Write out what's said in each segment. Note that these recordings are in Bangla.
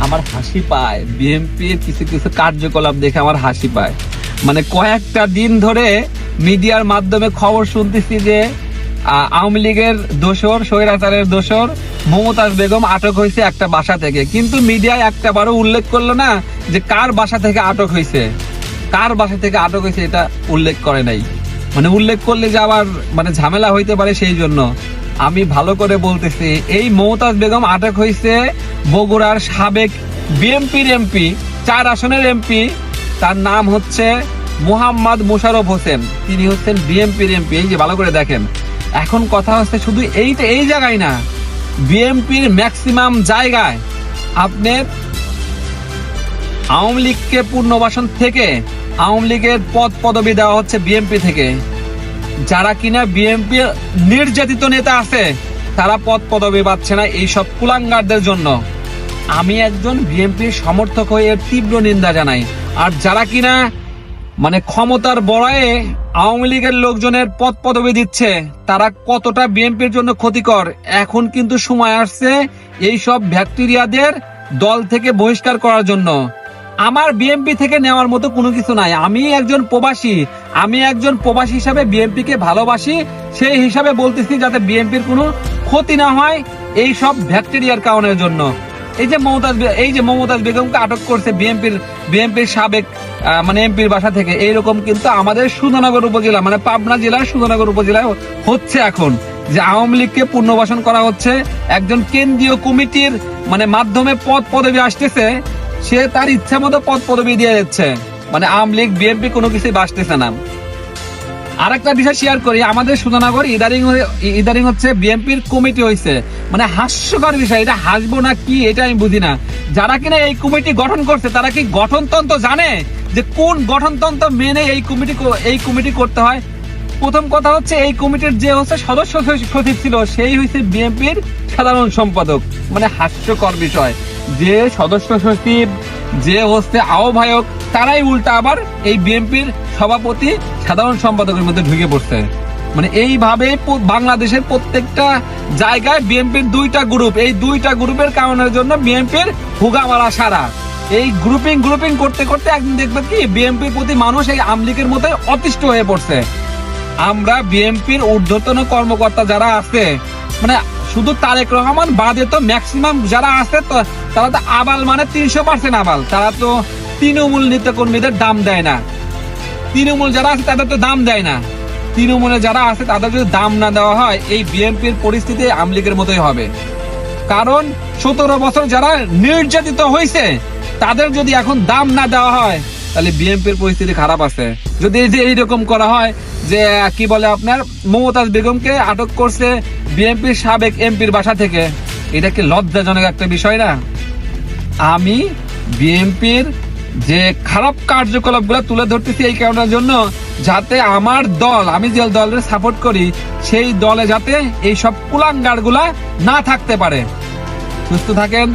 আমার হাসি পায়। বিএনপির কিছু কিছু কার্যকলাপ দেখে আমার হাসি পায়। মানে কয়েকটা দিন ধরে মিডিয়ার মাধ্যমে খবর শুনতেছি যে আওয়ামী লীগের দোসর স্বৈরাচারের দোসর মমতাজ বেগম আটক হয়েছে একটা বাসা থেকে। কিন্তু মিডিয়ায় একটা বারও উল্লেখ করল না যে কার বাসা থেকে আটক হয়েছে। কার বাসা থেকে আটক হয়েছে এটা উল্লেখ করে নাই। মানে উল্লেখ করলে যে আবার মানে ঝামেলা হইতে পারে সেই জন্য। আমি ভালো করে বলতেছি, এই মমতাজ বেগম আটক হয়েছে বগুড়ার সাবেক বিএমপির এমপি, চার আসনের এমপি। তার নাম হচ্ছে মোহাম্মদ মোশারফ হোসেন। তিনি হচ্ছেন বিএমপির এমপি। এই যে ভালো করে দেখেন, এখন কথা হচ্ছে শুধু এই তো এই জায়গায় না, বিএমপির ম্যাক্সিমাম জায়গায় আপনার আওয়ামী লীগকে পুনর্বাসন থেকে আওয়ামী লীগের পদ পদবি দেওয়া হচ্ছে বিএমপি থেকে। যারা কিনা বিএমপি নির্যাতিত নেতা আছে, তারা পদ পদবি পাচ্ছে না এই সব কুলাঙ্গারদের জন্য। আমি একজন বিএনপির সমর্থক হয়ে এর তীব্র নিন্দা জানাই। আর যারা কিনা মানে ক্ষমতার বড়ায়ে আওয়ামী লীগের লোকজনের পদ পদবি দিচ্ছে, তারা কতটা বিএনপির জন্য ক্ষতিকর? এখন কিন্তু সময় আসছে এই সব ব্যাকটেরিয়াদের দল থেকে বহিষ্কার করার জন্য। আমার বিএমপি থেকে নেওয়ার মতো কোনো কিছু নাই। আমি একজন প্রবাসী আমি একজন প্রবাসী হিসাবে বিএনপি কে ভালোবাসি, সেই হিসাবে বলতেছি যাতে বিএনপির কোনো ক্ষতি না হয় এই সব ব্যাকটেরিয়ার কারণের জন্য। এই যে মমতাজ এই যে মমতাজ বেগমকে আটক করছে বিএনপির বিএনপির সাবেক মানে এমপির বাসা থেকে, এইরকম কিন্তু আমাদের সুধনগর উপজেলা মানে পাবনা জেলার সুধনগর উপজেলায় হচ্ছে এখন। যে আওয়ামী লীগকে পুনর্বাসন করা হচ্ছে, একজন কেন্দ্রীয় কমিটির মানে মাধ্যমে পদ পদবি আসতেছে, সে তার ইচ্ছা মতো পদ পদবি দিয়ে যাচ্ছে। মানে আওয়ামী লীগ, বিএনপি কোনো কিছুই বাসতেছে না। আর একটা বিষয় শেয়ার করি, আমাদের সুধনগর ইদারিং ইদারিং হচ্ছে বিএনপির কমিটি হয়েছে মানে হাস্যকর বিষয়, এটা হাসবো না কি, এটা আমি বুঝি না। যারা কিনা এই কমিটি গঠন করছে, তারা কি গঠনতন্ত্র জানে? যে কোন গঠনতন্ত্র মেনে এই কমিটি এই কমিটি করতে হয়? প্রথম কথা হচ্ছে, এই কমিটির যে হচ্ছে সদস্য সচিব ছিল, সেই হচ্ছে বিএনপির সাধারণ সম্পাদক। মানে হাস্যকর বিষয়। যে সদস্য সচিব যে হচ্ছে আহ্বায়ক, তারাই উল্টা আবার এই বিএনপির সভাপতি, সাধারণ সম্পাদকের মধ্যে ঢুকে পড়ছে। মানে এইভাবে বাংলাদেশের প্রত্যেকটা জায়গায় বিএনপির দুইটা গ্রুপ এই দুইটা গ্রুপের কারণের জন্য বিএনপির হুগামারা সারা। এই গ্রুপিং গ্রুপিং করতে করতে একদিন দেখবে কি, বিএনপির প্রতি মানুষ এই আমলিকের মতো অতিষ্ঠ হয়ে পড়ছে। আমরা বিএনপির ঊর্ধ্বতন কর্মকর্তা যারা আছে মানে শুধু তারেক রহমান বাদে তো ম্যাক্সিমাম যারা আছে তো তারা তো আবাল মানে তিনশো পার্সেন্ট আবাল। তারা তো তৃণমূল নেতাকর্মীদের দাম দেয় না। তৃণমূল যারা আছে তাদের তো দাম দেয় না। তৃণমূলে যারা আছে তাদের যদি দাম না দেওয়া হয়, এই বিএনপির পরিস্থিতি আমলিগের মতোই হবে। কারণ সতেরো বছর যারা নির্যাতিত হয়েছে তাদের যদি এখন দাম না দেওয়া হয় তাহলে বিএনপির পরিস্থিতি খারাপ আছে। যদি এই যে এইরকম করা হয় যে, কি বলে আপনার, মমতাজ বেগমকে আটক করছে বিএনপির সাবেক এমপির বাসা থেকে। এটা কি লজ্জাজনক একটা বিষয় না? আমি বিএনপির যে খারাপ কার্যকলাপগুলো তুলে ধরতেছি এই কারণের জন্য যাতে আমার দল, আমি যে দলের সাপোর্ট করি, সেই দলে যাতে এই সব কুলাঙ্গারগুলা না থাকতে পারে। সুস্থ থাকেন,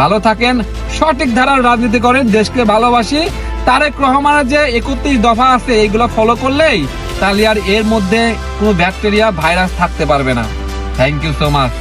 ভালো থাকেন, সঠিক ধারার রাজনীতি করেন, দেশকে ভালোবাসি। তারেক রহমানের যে একত্রিশ দফা আছে, এইগুলো ফলো করলেই তাহলে আর এর মধ্যে কোনো ব্যাকটেরিয়া ভাইরাস থাকতে পারবে না। Thank you so much